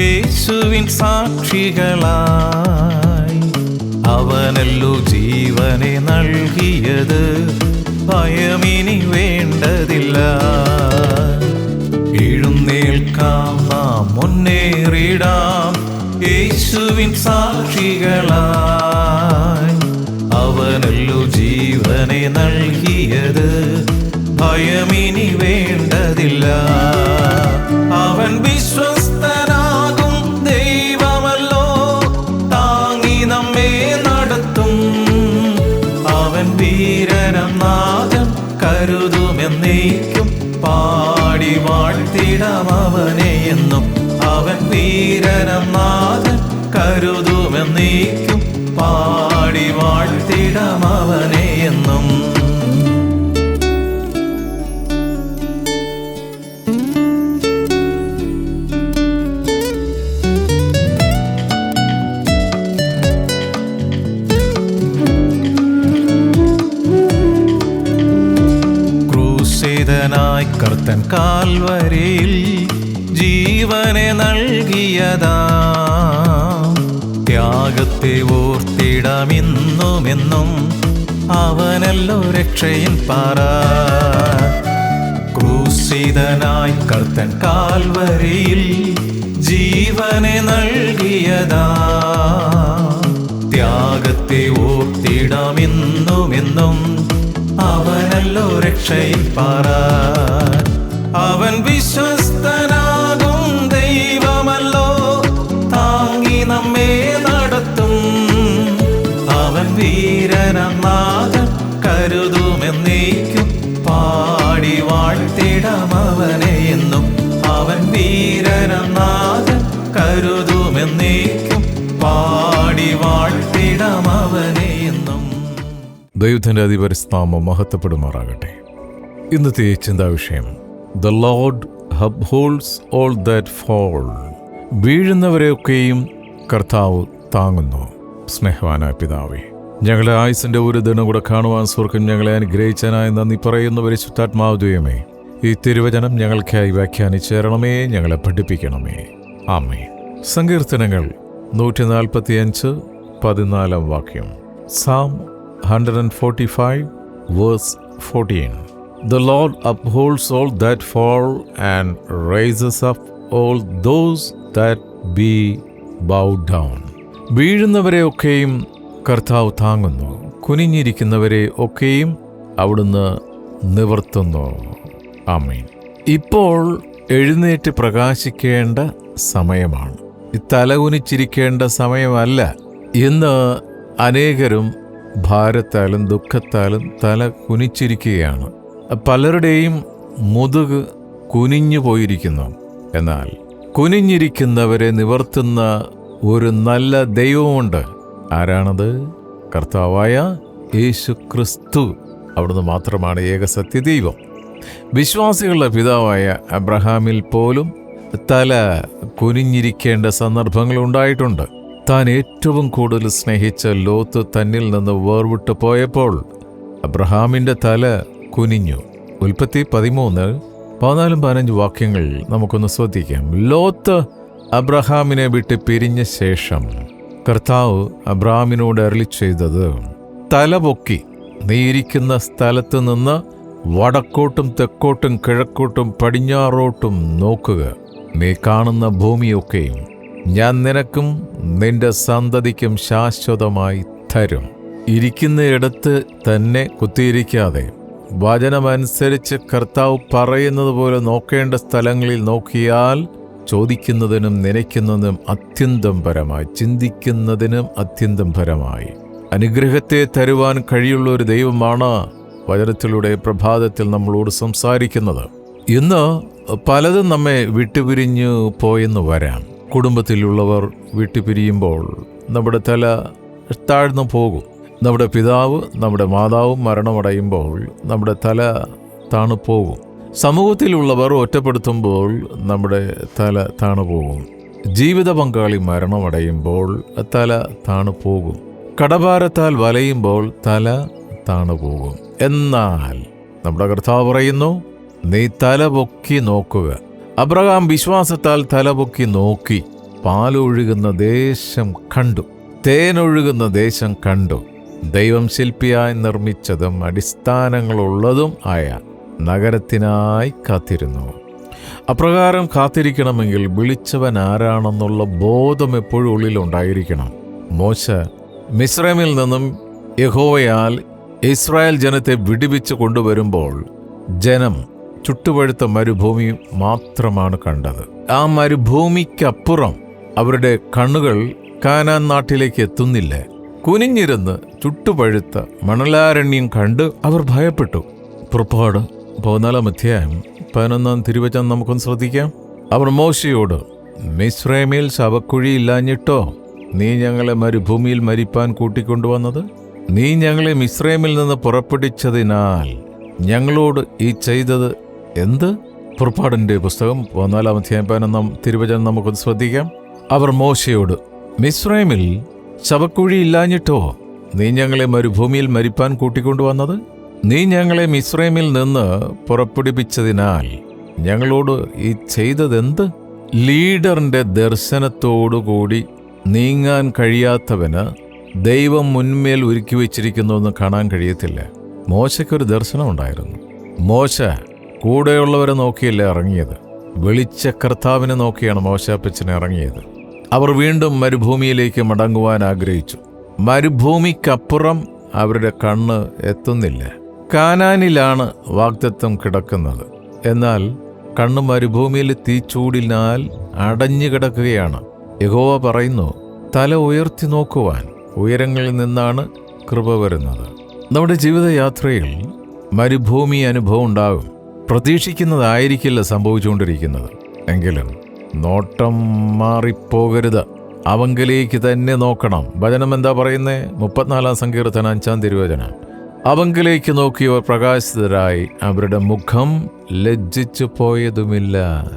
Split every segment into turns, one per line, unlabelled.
യേശുവിൻ സാക്ഷികളായി. അവനല്ലോ ജീവനെ നൽകിയത് ഭയമിനി വേണ്ടതില്ല എഴുന്നേൽക്കാം നാം മുന്നേറിടാം യേശുവിൻ സാക്ഷികളായി അവനല്ലോ ജീവനെ നൽകിയത്. ഭയമിനി വേണ്ടതില്ല. അവൻ വിശ്വസ്തനാകും കരുതുമെന്നേക്കും പാടി വാഴ്ത്തിടാം അവനെ എന്നും. അവൻ വീരനം നാഥൻ കരുതുമെന്നേക്കും. പാടി വാഴ്ത്തിടാം അവനെ ക്രൂശിതനായി കർത്തൻ കാൽവരിയിൽ ജീവനെ നൽകിയതാ. ത്യാഗത്തെ ഓർത്തിടമിന്നുമെന്നും അവനല്ലോ രക്ഷയിൻ പാറ. ക്രൂശിതനായി കർത്തൻ കാൽവരിയിൽ ജീവനെ നൽകിയതാ. ത്യാഗത്തെ ഓർത്തിടാമെന്നുമെന്നും അവനല്ലോ രക്ഷയിൽ പാറ അവൻ വിശ്വസ്തനാകും
ദൈവത്തിന്റെ അതിപരിസ്ഥാമം മഹത്വപ്പെടുമാറാകട്ടെ. ഇന്നത്തെ ചിന്താ വിഷയം the Lord upholds all that fall വീഴുന്നവരെയൊക്കെയും കർത്താവ് താങ്ങുന്നു. സ്നേഹവാന പിതാവേ ഞങ്ങളുടെ ആയുസിന്റെ ഒരു ദിനം കൂടെ കാണുവാൻ സ്വർഗം ഞങ്ങളെ അനുഗ്രഹിച്ചനായി നന്ദി പറയുന്ന. പരിശുദ്ധാത്മാവ് ദൈവമേ ഈ തിരുവചനം ഞങ്ങൾക്കായി വ്യാഖ്യാനിച്ചേരണമേ ഞങ്ങളെ പഠിപ്പിക്കണമേ. ആമേ സങ്കീർത്തനങ്ങൾ നൂറ്റി നാൽപ്പത്തി അഞ്ച് പതിനാലാം വാക്യം. Psalm 145 verse 14 The Lord upholds all that fall and raises up all those that be bowed down. വീഴുന്നവരെ ഒക്കെയും കർത്താവ് താങ്ങുന്നു. കുനിഞ്ഞിരിക്കുന്നവരെ ഒക്കെയും അവിടുന്ന് നിവർത്തുന്നു. ആമീൻ. ഇപ്പോൾ എഴുന്നേറ്റ് പ്രകാശിക്കേണ്ട സമയമാണ്. തലകുനിച്ചിരിക്കേണ്ട സമയമല്ല. ഇന്ന് അനേകരും ഭാരത്താലും ദുഃഖത്താലും തല കുനിച്ചിരിക്കുകയാണ്. പലരുടെയും മുതുക് കുനിഞ്ഞു പോയിരിക്കുന്നു. എന്നാൽ കുനിഞ്ഞിരിക്കുന്നവരെ നിവർത്തുന്ന ഒരു നല്ല ദൈവമുണ്ട്. ആരാണത്? കർത്താവായ യേശു ക്രിസ്തു അവിടുന്ന് മാത്രമാണ് ഏകസത്യ ദൈവം വിശ്വാസികളുടെ പിതാവായ അബ്രഹാമിൽ പോലും തല കുനിഞ്ഞിരിക്കേണ്ട സന്ദർഭങ്ങൾ ഉണ്ടായിട്ടുണ്ട്. താൻ ഏറ്റവും കൂടുതൽ സ്നേഹിച്ച ലോത്ത് തന്നിൽ നിന്ന് വേർവിട്ട് പോയപ്പോൾ അബ്രഹാമിന്റെ തല കുനിഞ്ഞു. ഉൽപ്പത്തി പതിമൂന്ന് പതിനാലും പതിനഞ്ച് വാക്യങ്ങൾ നമുക്കൊന്ന് ശ്രദ്ധിക്കാം. ലോത്ത് അബ്രഹാമിനെ വിട്ട് പിരിഞ്ഞ ശേഷം കർത്താവ് അബ്രഹാമിനോട് അരളി ചെയ്തത് തല പൊക്കി നീ ഇരിക്കുന്ന സ്ഥലത്ത് നിന്ന് വടക്കോട്ടും തെക്കോട്ടും കിഴക്കോട്ടും പടിഞ്ഞാറോട്ടും നോക്കുക. നീ കാണുന്ന ഭൂമിയൊക്കെയും ഞാൻ നിനക്കും നിന്റെ സന്തതിക്കും ശാശ്വതമായി തരും. ഇരിക്കുന്നയിടത്ത് തന്നെ കുത്തിയിരിക്കാതെ. വചനമനുസരിച്ച് കർത്താവ് പറയുന്നത് പോലെ നോക്കേണ്ട സ്ഥലങ്ങളിൽ നോക്കിയാൽ ചോദിക്കുന്നതിനും നനയ്ക്കുന്നതിനും അത്യന്തം പരമായി ചിന്തിക്കുന്നതിനും അത്യന്തം പരമായി അനുഗ്രഹത്തെ തരുവാൻ കഴിയുള്ള ഒരു ദൈവമാണ് വചനത്തിലൂടെ പ്രഭാതത്തിൽ നമ്മളോട് സംസാരിക്കുന്നത്. ഇന്ന് പലതും നമ്മെ വിട്ടുപിരിഞ്ഞു പോയെന്ന് വരാം. കുടുംബത്തിലുള്ളവർ വിട്ടുപിരിയുമ്പോൾ നമ്മുടെ തല താഴ്ന്നു പോകും. നമ്മുടെ പിതാവ് നമ്മുടെ മാതാവും മരണമടയുമ്പോൾ നമ്മുടെ തല താണുപോകും സമൂഹത്തിലുള്ളവർ ഒറ്റപ്പെടുത്തുമ്പോൾ നമ്മുടെ തല താണുപോകും ജീവിത പങ്കാളി മരണമടയുമ്പോൾ തല താണുപോകും കടഭാരത്താൽ വലയുമ്പോൾ തല താണുപോകും എന്നാൽ നമ്മുടെ കർത്താവ് പറയുന്നു നീ തല പൊക്കി നോക്കുക. അബ്രഹാം വിശ്വാസത്താൽ തലപൊക്കി നോക്കി പാലൊഴുകുന്ന ദേശം കണ്ടു. തേനൊഴുകുന്ന ദേശം കണ്ടു. ദൈവം ശില്പിയായി നിർമ്മിച്ചതും അടിസ്ഥാനങ്ങളുള്ളതും ആയ നഗരത്തിനായി കാത്തിരുന്നു. അപ്രകാരം കാത്തിരിക്കണമെങ്കിൽ വിളിച്ചവൻ ആരാണെന്നുള്ള ബോധം എപ്പോഴും ഉള്ളിലുണ്ടായിരിക്കണം മോശ മിസ്രൈമിൽ നിന്നും യഹോവയാൽ ഇസ്രായേൽ ജനത്തെ വിടിവിച്ച് കൊണ്ടുവരുമ്പോൾ ജനം ചുട്ടുപഴുത്ത മരുഭൂമി മാത്രമാണ് കണ്ടത്. ആ മരുഭൂമിക്കപ്പുറം അവരുടെ കണ്ണുകൾ കാനാൻ നാട്ടിലേക്ക് എത്തുന്നില്ല. കുനിഞ്ഞിരുന്ന് ചുട്ടുപഴുത്ത മണലാരണ്യം കണ്ട് അവർ ഭയപ്പെട്ടു. പുറപ്പാട് പതിനാലാം അധ്യായം പതിനൊന്നാം തിരുവചനം നമുക്കൊന്ന് ശ്രദ്ധിക്കാം. അവർ മോശയോട് മിസ്രൈമിൽ ശവക്കുഴിയില്ലാഞ്ഞിട്ടോ നീ ഞങ്ങളെ മരുഭൂമിയിൽ മരിപ്പാൻ കൂട്ടിക്കൊണ്ടുവന്നത്? നീ ഞങ്ങളെ മിശ്രമിൽ നിന്ന് പുറപ്പെടുവിച്ചതിനാൽ ഞങ്ങളോട് ഈ ചെയ്തത് എന്ത്? പുറപ്പാടിന്റെ പുസ്തകം പതിനാലാം അധ്യായം പതിനൊന്നാം തിരുവചനം നമുക്കൊന്ന് ശ്രദ്ധിക്കാം. അവർ മോശയോട് മിസ്രൈമിൽ ശവക്കുഴി ഇല്ലാഞ്ഞിട്ടോ? നീ ഞങ്ങളെ മരുഭൂമിയിൽ മരിപ്പാൻ കൂട്ടിക്കൊണ്ടുവന്നത്? നീ ഞങ്ങളെ മിസ്രൈമിൽ നിന്ന് പുറപ്പെടുപ്പിച്ചതിനാൽ ഞങ്ങളോട് ഈ ചെയ്തതെന്ത്? ലീഡറിന്റെ ദർശനത്തോടുകൂടി നീങ്ങാൻ കഴിയാത്തവന് ദൈവം മുൻമേൽ ഒരുക്കി വച്ചിരിക്കുന്നുവെന്ന് കാണാൻ കഴിയത്തില്ല. മോശയ്ക്കൊരു ദർശനം ഉണ്ടായിരുന്നു മോശ കൂടെയുള്ളവരെ നോക്കിയല്ല ഇറങ്ങിയത്. വെളിച്ച കർത്താവിനെ നോക്കിയാണ് മോശാപ്പച്ചന് ഇറങ്ങിയത്. അവർ വീണ്ടും മരുഭൂമിയിലേക്ക് മടങ്ങുവാൻ ആഗ്രഹിച്ചു. മരുഭൂമിക്കപ്പുറം അവരുടെ കണ്ണ് എത്തുന്നില്ല. കാനാനിലാണ് വാഗ്ദത്വം കിടക്കുന്നത്. എന്നാൽ കണ്ണ് മരുഭൂമിയിൽ തീച്ചൂടിനാൽ അടഞ്ഞു കിടക്കുകയാണ്. യഹോവ പറയുന്നു തല ഉയർത്തി നോക്കുവാൻ ഉയരങ്ങളിൽ നിന്നാണ് കൃപ വരുന്നത്. നമ്മുടെ ജീവിതയാത്രയിൽ മരുഭൂമി അനുഭവം ഉണ്ടാകും. പ്രതീക്ഷിക്കുന്നതായിരിക്കില്ല സംഭവിച്ചുകൊണ്ടിരിക്കുന്നത്. എങ്കിലും നോട്ടം മാറിപ്പോകരുത്. അവങ്കലേക്ക് തന്നെ നോക്കണം. വചനം എന്താ പറയുന്നത് മുപ്പത്തിനാലാം സങ്കീർത്തന അഞ്ചാം തിരുവചനം. അവങ്കിലേക്ക് നോക്കിയവർ പ്രകാശിതരായി അവരുടെ മുഖം ലജ്ജിച്ചു പോയതുമില്ല.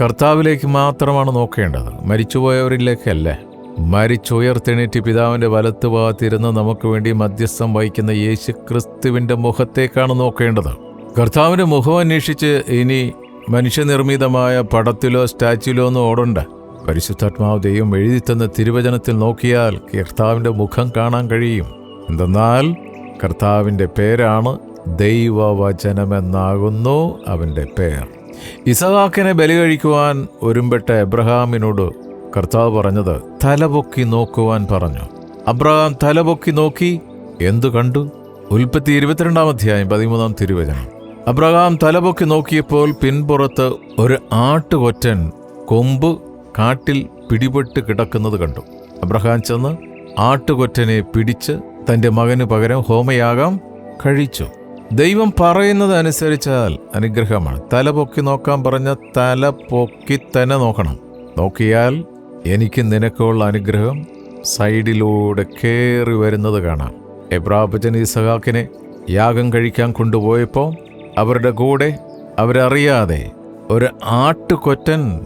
കർത്താവിലേക്ക് മാത്രമാണ് നോക്കേണ്ടത്. മരിച്ചുപോയവരിലേക്കല്ലേ? മരിച്ചുയർത്തെണീറ്റ് പിതാവിന്റെ വലത്ത് ഭാഗത്തിരുന്ന് നമുക്ക് വേണ്ടി മധ്യസ്ഥം വഹിക്കുന്ന യേശു ക്രിസ്തുവിന്റെ മുഖത്തേക്കാണ് നോക്കേണ്ടത്. കർത്താവിന്റെ മുഖം അന്വേഷിച്ച് ഇനി മനുഷ്യനിർമ്മിതമായ പടത്തിലോ സ്റ്റാച്യൂലോ ഒന്നും ഓടണ്ട. പരിശുദ്ധാത്മാവ് ദൈവം എഴുതിത്തന്ന തിരുവചനത്തിൽ നോക്കിയാൽ കർത്താവിന്റെ മുഖം കാണാൻ കഴിയും. എന്തെന്നാൽ കർത്താവിന്റെ പേരാണ് ദൈവവചനമെന്നാകുന്നു അവന്റെ പേർ. ഇസഹാക്കിനെ ബലി കഴിക്കുവാൻ ഒരുമ്പെട്ട എബ്രഹാമിനോട് കർത്താവ് പറഞ്ഞത് തലപൊക്കി നോക്കുവാൻ പറഞ്ഞു. അബ്രഹാം തലപൊക്കി നോക്കി എന്തു കണ്ടു? ഉൽപ്പത്തി ഇരുപത്തിരണ്ടാം അധ്യായം പതിമൂന്നാം തിരുവചനം. അബ്രഹാം തലപൊക്കി നോക്കിയപ്പോൾ പിൻപുറത്ത് ഒരു ആട്ടുകൊറ്റൻ കൊമ്പ് കാട്ടിൽ പിടിപെട്ട് കിടക്കുന്നത് കണ്ടു. അബ്രഹാം ചെന്ന് ആട്ടുകൊറ്റനെ പിടിച്ച് തന്റെ മകന് പകരം ഹോമയാകാം കഴിച്ചു. ദൈവം പറയുന്നത് അനുസരിച്ചാൽ അനുഗ്രഹമാണ്. തല പൊക്കി നോക്കാൻ പറഞ്ഞ തല പൊക്കി തന്നെ നോക്കണം. നോക്കിയാൽ എനിക്ക് നിനക്കുള്ള അനുഗ്രഹം സൈഡിലൂടെ കയറി വരുന്നത് കാണാം. എബ്രാബജൻ ഇസഹാക്കിനെ യാഗം കഴിക്കാൻ കൊണ്ടുപോയപ്പോൾ അവരുടെ കൂടെ അവരറിയാതെ ഒരു ആട്ടുകൊറ്റൻ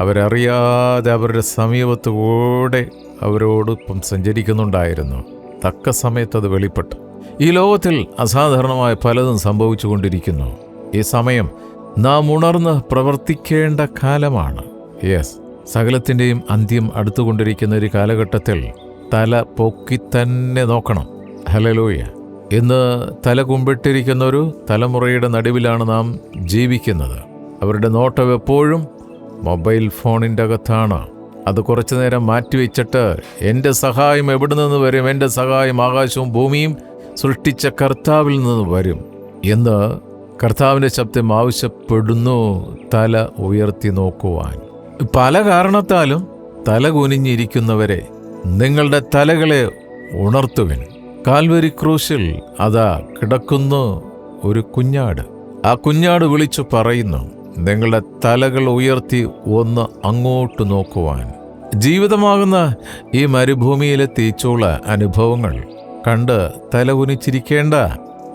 അവരറിയാതെ അവരുടെ സമീപത്തുകൂടെ അവരോടൊപ്പം സഞ്ചരിക്കുന്നുണ്ടായിരുന്നു. തക്ക സമയത്ത് അത് വെളിപ്പെട്ടു. ഈ ലോകത്തിൽ അസാധാരണമായ പലതും സംഭവിച്ചു കൊണ്ടിരിക്കുന്നു ഈ സമയം നാം ഉണർന്ന് പ്രവർത്തിക്കേണ്ട കാലമാണ്. യെസ് സകലത്തിന്റെയും അന്ത്യം അടുത്തുകൊണ്ടിരിക്കുന്ന ഒരു കാലഘട്ടത്തിൽ തല പൊക്കി തന്നെ നോക്കണം. ഹലലോയ ഇന്ന് തല കുമ്പിട്ടിരിക്കുന്ന ഒരു തലമുറയുടെ നടുവിലാണ് നാം ജീവിക്കുന്നത്. അവരുടെ നോട്ടം എപ്പോഴും മൊബൈൽ ഫോണിന്റെ അകത്താണ്. അത് കുറച്ചു നേരം മാറ്റിവെച്ചിട്ട് എന്റെ സഹായം എവിടെ നിന്ന് വരും? എന്റെ സഹായം ആകാശവും ഭൂമിയും സൃഷ്ടിച്ച കർത്താവിൽ നിന്ന് വരും. എന്ന് കർത്താവിന്റെ ശബ്ദം ആവശ്യപ്പെടുന്നു തല ഉയർത്തി നോക്കുവാൻ. പല കാരണത്താലും തല കുനിഞ്ഞിരിക്കുന്നവരെ നിങ്ങളുടെ തലകളെ ഉണർത്തുവിൻ. കാൽവരി ക്രൂശിൽ അതാ കിടക്കുന്നു ഒരു കുഞ്ഞാട്. ആ കുഞ്ഞാട് വിളിച്ചു പറയുന്നു നിങ്ങളുടെ തലകൾ ഉയർത്തി ഒന്ന് അങ്ങോട്ട് നോക്കുവാൻ. ജീവിതമാകുന്ന ഈ മരുഭൂമിയിലെ തീച്ചുള്ള അനുഭവങ്ങൾ കണ്ട് തല ഉനിച്ചിരിക്കേണ്ട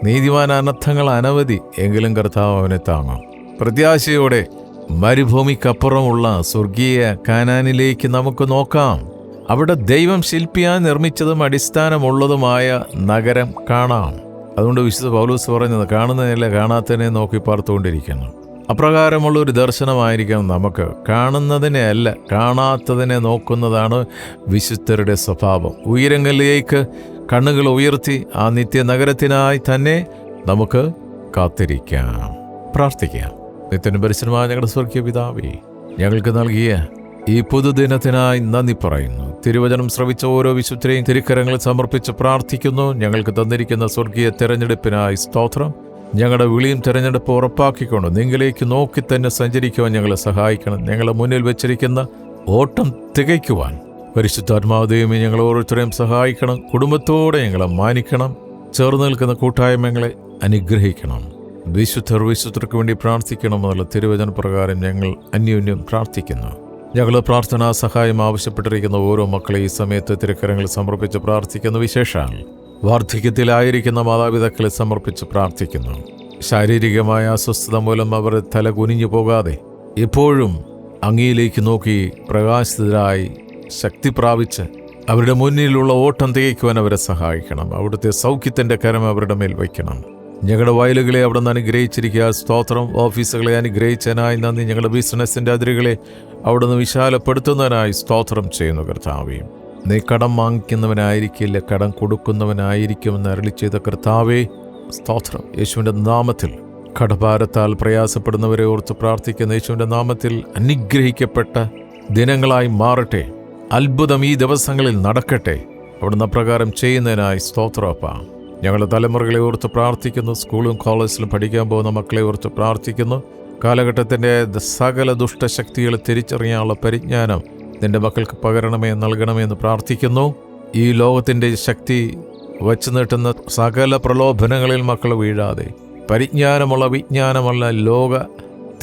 നീതിമാൻ അനർത്ഥങ്ങൾ അനവധി എങ്കിലും കർത്താവ് അവനെ താങ്ങും. പ്രത്യാശയോടെ മരുഭൂമിക്കപ്പുറമുള്ള സ്വർഗീയ കാനാനിലേക്ക് നമുക്ക് നോക്കാം. അവിടെ ദൈവം ശില്പിയാൻ നിർമ്മിച്ചതും അടിസ്ഥാനമുള്ളതുമായ നഗരം കാണാം. അതുകൊണ്ട് വിശുദ്ധ പൗലൂസ് പറഞ്ഞത് കാണുന്നതിനെ കാണാത്തതിനെ നോക്കി പാർത്തുകൊണ്ടിരിക്കുന്നു. അപ്രകാരമുള്ള ഒരു ദർശനമായിരിക്കണം നമുക്ക്. കാണുന്നതിനെ അല്ല കാണാത്തതിനെ നോക്കുന്നതാണ് വിശുദ്ധരുടെ സ്വഭാവം. ഉയരങ്ങളിലേക്ക് കണ്ണുകൾ ഉയർത്തി ആ നിത്യ നഗരത്തിനായി തന്നെ നമുക്ക് കാത്തിരിക്കാം. പ്രാർത്ഥിക്കാം. നിത്യന് പരിസരമായ ഞങ്ങളുടെ സ്വർഗീയ പിതാവേ ഞങ്ങൾക്ക് നൽകിയ ഈ പുതുദിനത്തിനായി നന്ദി പറയുന്നു. തിരുവചനം ശ്രവിച്ച ഓരോ വിശുദ്ധരെയും തിരുക്കരങ്ങളിൽ സമർപ്പിച്ച് പ്രാർത്ഥിക്കുന്നു. ഞങ്ങൾക്ക് തന്നിരിക്കുന്ന സ്വർഗീയ തെരഞ്ഞെടുപ്പിനായി സ്തോത്രം. ഞങ്ങളുടെ വിളിയും തെരഞ്ഞെടുപ്പ് ഉറപ്പാക്കിക്കൊണ്ട് നിങ്ങളിലേക്ക് നോക്കി തന്നെ സഞ്ചരിക്കുവാൻ ഞങ്ങളെ സഹായിക്കണം. ഞങ്ങളെ മുന്നിൽ വെച്ചിരിക്കുന്ന ഓട്ടം തികയ്ക്കുവാൻ പരിശുദ്ധാത്മാവദേവി ഞങ്ങൾ ഓരോരുത്തരെയും സഹായിക്കണം. കുടുംബത്തോടെ ഞങ്ങളെ മാനിക്കണം. ചേർന്ന് നിൽക്കുന്ന കൂട്ടായ്മകളെ അനുഗ്രഹിക്കണം. വിശുദ്ധർ വിശുദ്ധർക്ക് വേണ്ടി പ്രാർത്ഥിക്കണം എന്നുള്ള തിരുവചന പ്രകാരം ഞങ്ങൾ അന്യോന്യം പ്രാർത്ഥിക്കുന്നു. ഞങ്ങൾ പ്രാർത്ഥനാ സഹായം ആവശ്യപ്പെട്ടിരിക്കുന്ന ഓരോ മക്കളെ ഈ സമയത്ത് തിരുക്കരങ്ങൾ സമർപ്പിച്ച് പ്രാർത്ഥിക്കുന്ന. വിശേഷാൽ വാർദ്ധക്യത്തിലായിരിക്കുന്ന മാതാപിതാക്കളെ സമർപ്പിച്ച് പ്രാർത്ഥിക്കുന്നു. ശാരീരികമായ അസ്വസ്ഥത മൂലം അവർ തല കുനിഞ്ഞു പോകാതെ എപ്പോഴും അങ്ങയിലേക്ക് നോക്കി പ്രകാശിതരായി ശക്തി പ്രാപിച്ച് അവരുടെ മുന്നിലുള്ള ഓട്ടം തികയ്ക്കുവാൻ അവരെ സഹായിക്കണം. അവിടുത്തെ സൗഖ്യത്തിന്റെ കരം അവരുടെ മേൽ വയ്ക്കണം. ഞങ്ങളുടെ വയലുകളെ അവിടെ നിന്ന് അനുഗ്രഹിച്ചിരിക്കുക. സ്തോത്രം. ഓഫീസുകളെ അനുഗ്രഹിച്ചതിനായി നന്ദി. ഞങ്ങളുടെ ബിസിനസ്സിന്റെ അതിരുകളെ അവിടെ നിന്ന് വിശാലപ്പെടുത്തുന്നതിനായി സ്തോത്രം ചെയ്യുന്നു കർത്താവേ. നീ കടം വാങ്ങിക്കുന്നവനായിരിക്കില്ല കടം കൊടുക്കുന്നവനായിരിക്കുമെന്ന് അരളി ചെയ്ത കർത്താവേ സ്തോത്രം. യേശുവിന്റെ നാമത്തിൽ കടഭാരത്താൽ പ്രയാസപ്പെടുന്നവരെ ഓർത്ത് പ്രാർത്ഥിക്കുന്ന യേശുവിന്റെ നാമത്തിൽ അനുഗ്രഹിക്കപ്പെട്ട ദിനങ്ങളായി മാറട്ടെ. അത്ഭുതം ഈ ദിവസങ്ങളിൽ നടക്കട്ടെ. അവിടുന്ന് അപ്രകാരം ചെയ്യുന്നതിനായി സ്തോത്രപ്പ ഞങ്ങളുടെ തലമുറകളെ ഓർത്ത് പ്രാർത്ഥിക്കുന്നു സ്കൂളും കോളേജിലും പഠിക്കാൻ പോകുന്ന മക്കളെ ഓർത്ത് പ്രാർത്ഥിക്കുന്നു. കാലഘട്ടത്തിന്റെ സകല ദുഷ്ടശക്തികളെ തിരിച്ചറിയാനുള്ള പരിജ്ഞാനം നിന്റെ മക്കൾക്ക് പകരണമേ നൽകണമേ എന്ന് പ്രാർത്ഥിക്കുന്നു. ഈ ലോകത്തിന്റെ ശക്തി വച്ചു നീട്ടുന്ന സകല പ്രലോഭനങ്ങളിൽ മക്കൾ വീഴാതെ പരിജ്ഞാനമുള്ള വിജ്ഞാനമുള്ള ലോക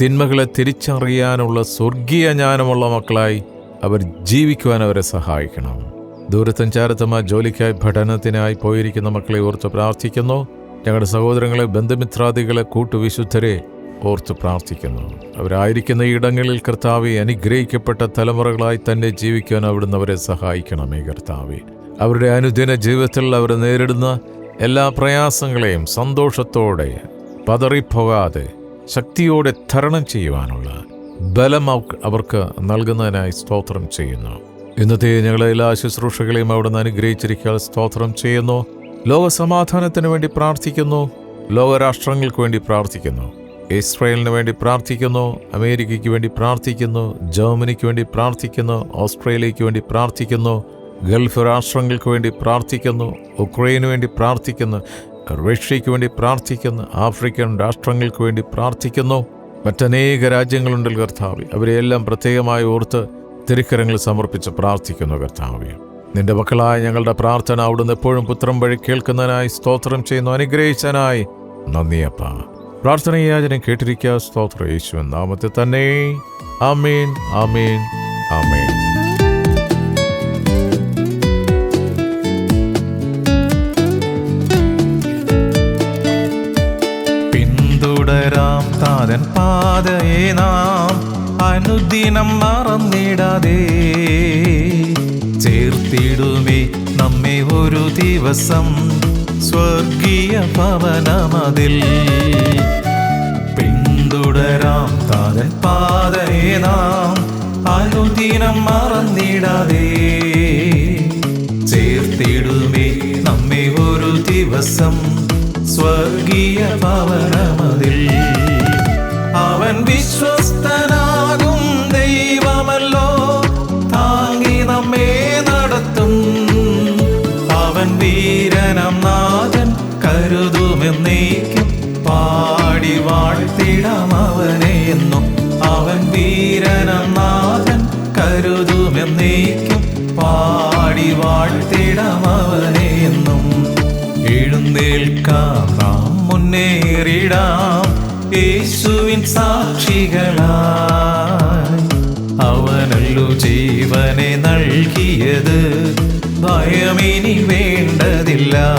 തിന്മകളെ തിരിച്ചറിയാനുള്ള സ്വർഗീയ ജ്ഞാനമുള്ള മക്കളായി അവർ ജീവിക്കുവാൻ അവരെ സഹായിക്കണം. ദൂരസഞ്ചാരത്തുമായി ജോലിക്കായി പഠനത്തിനായി പോയിരിക്കുന്ന മക്കളെ ഓർത്ത് പ്രാർത്ഥിക്കുന്നു. ഞങ്ങളുടെ സഹോദരങ്ങളെ ബന്ധുമിത്രാദികളെ കൂട്ടുവിശുദ്ധരെ ഓർത്ത് പ്രാർത്ഥിക്കുന്നു. അവരായിരിക്കുന്ന ഇടങ്ങളിൽ കർത്താവെ അനുഗ്രഹിക്കപ്പെട്ട തലമുറകളായി തന്നെ ജീവിക്കാൻ അവിടുന്ന് അവരെ സഹായിക്കണമേ കർത്താവെ. അവരുടെ അനുദിന ജീവിതത്തിൽ അവർ നേരിടുന്ന എല്ലാ പ്രയാസങ്ങളെയും സന്തോഷത്തോടെ പതറിപ്പോകാതെ ശക്തിയോടെ തരണം ചെയ്യുവാനുള്ള ബലം അവർക്ക് നൽകുന്നതിനായി സ്തോത്രം ചെയ്യുന്നു. ഇന്നത്തെ ഞങ്ങളെ എല്ലാ ശുശ്രൂഷകളെയും അവിടുന്ന് അനുഗ്രഹിച്ചിരിക്കാൻ സ്തോത്രം ചെയ്യുന്നു ലോക ലോകസമാധാനത്തിന് വേണ്ടി പ്രാർത്ഥിക്കുന്നു ലോകരാഷ്ട്രങ്ങൾക്ക് വേണ്ടി പ്രാർത്ഥിക്കുന്നു ഇസ്രയേലിന് വേണ്ടി പ്രാർത്ഥിക്കുന്നു അമേരിക്കയ്ക്ക് വേണ്ടി പ്രാർത്ഥിക്കുന്നു ജർമ്മനിക്ക് വേണ്ടി പ്രാർത്ഥിക്കുന്നു ഓസ്ട്രേലിയയ്ക്ക് വേണ്ടി പ്രാർത്ഥിക്കുന്നു ഗൾഫ് രാഷ്ട്രങ്ങൾക്ക് വേണ്ടി പ്രാർത്ഥിക്കുന്നു ഉക്രൈന് വേണ്ടി പ്രാർത്ഥിക്കുന്നു റഷ്യയ്ക്ക് വേണ്ടി പ്രാർത്ഥിക്കുന്നു ആഫ്രിക്കൻ രാഷ്ട്രങ്ങൾക്ക് വേണ്ടി പ്രാർത്ഥിക്കുന്നു മറ്റനേക രാജ്യങ്ങളുണ്ടല്ലോ കർത്താവ് അവരെയെല്ലാം പ്രത്യേകമായി ഓർത്ത് തിരുക്കരങ്ങൾ സമർപ്പിച്ച് പ്രാർത്ഥിക്കുന്നു കർത്താവ്. നിന്റെ മക്കളായ ഞങ്ങളുടെ പ്രാർത്ഥന അവിടുന്ന് എപ്പോഴും പുത്രം വഴി കേൾക്കുന്നതിനായി സ്തോത്രം ചെയ്യുന്നു. അനുഗ്രഹിച്ചനായി നന്ദിയപ്പ പ്രാർത്ഥന യാചന കേട്ടിരിക്കുക സ്തോത്ര യേശു നാമത്തെ തന്നെ. ആമേൻ ആമേൻ ആമേൻ.
പിന്തുടരാം താതൻ പാതയെ നാം അനുദിനം മറന്നിടാതെ. ചേർത്തിടുമേ നമ്മെ ഒരു ദിവസം സ്വർഗീയ ഭവനമതിൽ. പിന്തുടരാം താരൻ പാതയെ നാം അനുദിനം മറന്നിടാതെ. ചേർത്തിടുമേ നമ്മെ ഒരു ദിവസം സ്വർഗീയ ഭവനമതിൽ. അവൻ വീരനം നാഥൻ കരുതുമെന്നേക്കും പാടി വാഴ്ത്തിടമവനെന്നും എഴുന്നേൽക്കാം നാം മുന്നേറിടാം. യേശുവിൻ സാക്ഷികളായി അവനല്ലു ജീവനെ നൽകിയത്. ഭയമിനി വേണ്ടതില്ല.